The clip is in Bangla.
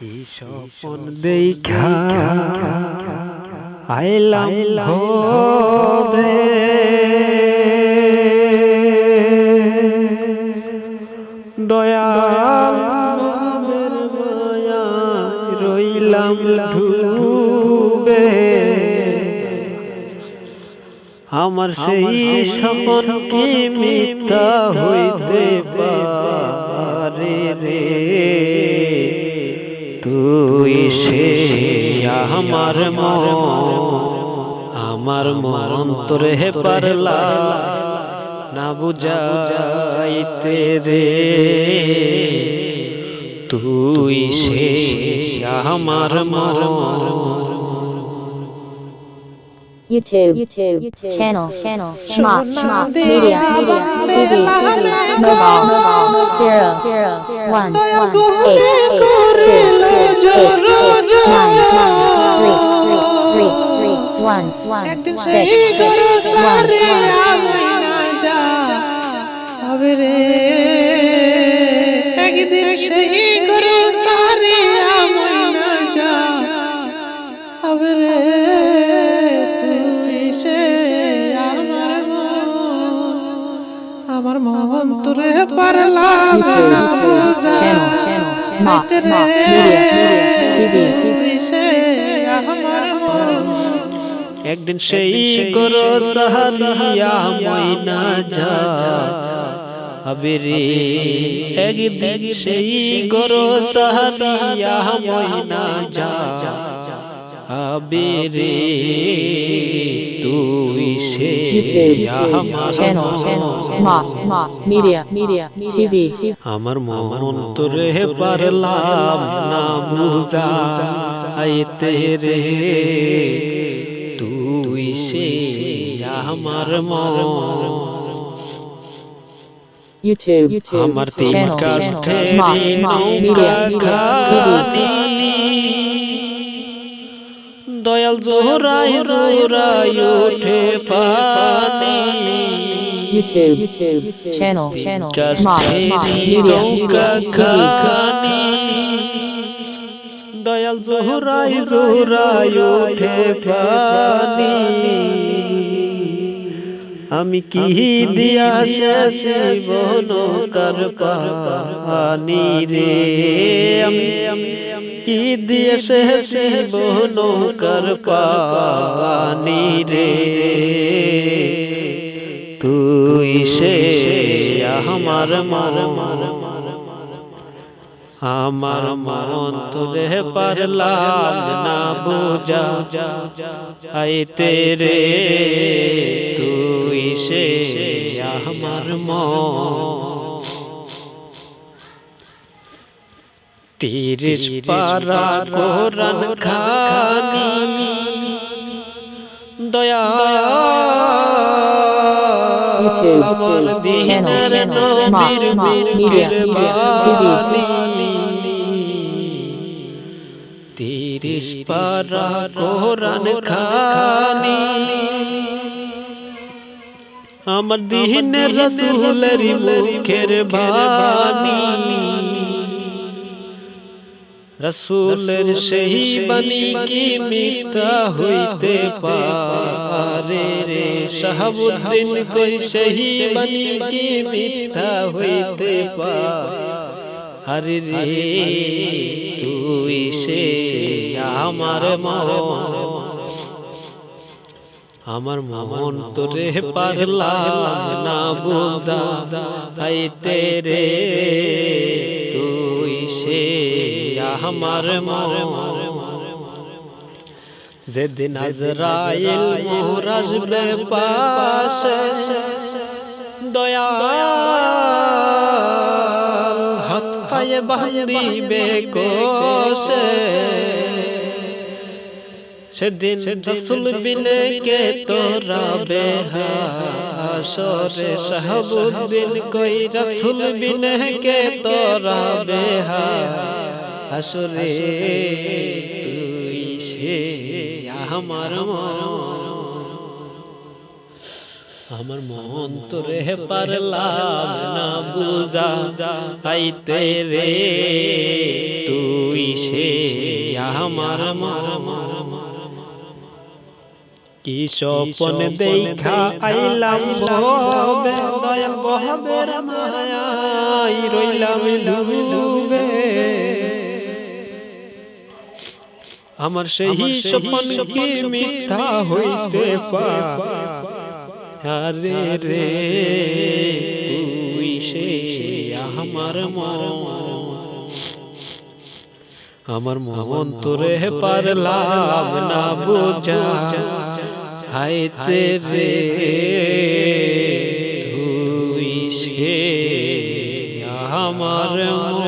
কি স্বপন দেখা? আইলাম ভোরে দয়াল রইলাম ডুবে আমার সেই স্বপন কি মিথ্যা হইতে পারে রে? তুই সে আমার আমার মন তোরে পারলা না বুঝাইতে রে তুই সে আমার মন YouTube, YouTube, channel, channel, Schma, Schma, Media, Media, TV, TV, Mobile, Mobile, zero, zero, one, one, eight, eight, two, two, eight, eight, nine, nine, three, three, three, three, one, one, একদিন six, সেই six, গরু one, সারে one, আমি না যা হবে রে একদিন সেই একদিন সেই করো তাহারিয়া ময়না যা আবেরে একদিন সেই করো তাহারিয়া ময়না যা আবেরে তুই সে YouTube, আমার channel, channel, Schma, Schma, Media, Media, TV, TV. আমার মন তোরে পারলাম না বুঝা আইতে রে তুই সে আমার মন YouTube, YouTube, আমার তিন channel, channel, কাষ্ঠে Schma, Schma, Media, Media, TV, TV. Dayal জোহরাই জোহরাই ওঠে পানি YouTube, YouTube, channel, channel, নৌকা Media, TV, TV. খানি। দয়াল জোহরাই জোহরাই ওঠে পানি। আমি কি দিয়া শেষে বন কার পানি রে? আমি আমি কি দিয়ে শেষে বন কার পানি রে? তুই সে আমার মার মার আমার মন তোরে পারলাম না বুঝা। আইতে রে, তুই সে আমার মন। তিরিশ পারা কোরআন খানি। দয়া আমার দিনের নবীর Schma, বীর Media, Media, TV, বাণী। তিরিশ পারা কোরআন খানি। আমার দিনের রসুলের মুখের বাণী। রসুলের সেই বাণী কি মিথ্যা হইতে পারে? রে শাহাবুদ্দিন কই সেই বাণী কি মিথ্যা হইতে পারে? রে তুই সে আমার মন। আমার মন তোরে পারলাম না বোঝা। আইতে রে। আমার মন যেদিন আজরাইল মোর আসবে পাশে দয়া হাত পায়ে বাঁধিবে কোষে সেদিন রসুল বিনে কে তোরা বেহাসরে শাহাবুদ্দিন কই রসুল বিনে কে তোরা বেহা আসরে তুই সে আমার মন। আমার মন তোরে পারলাম না বুঝা। চাইতে রে তুই সে আমার কি স্বপন দেখা আইলাম ভবে দয়াল বহবের মায়াই রইলাম ডুবে আমার সেই স্বপনকে মিথ্যা হইতে পারে? রে তুই সেই আমার আমার মন। তোরে পারলাম না বোঝা। হাইতে রে। তুই সে আমার মন।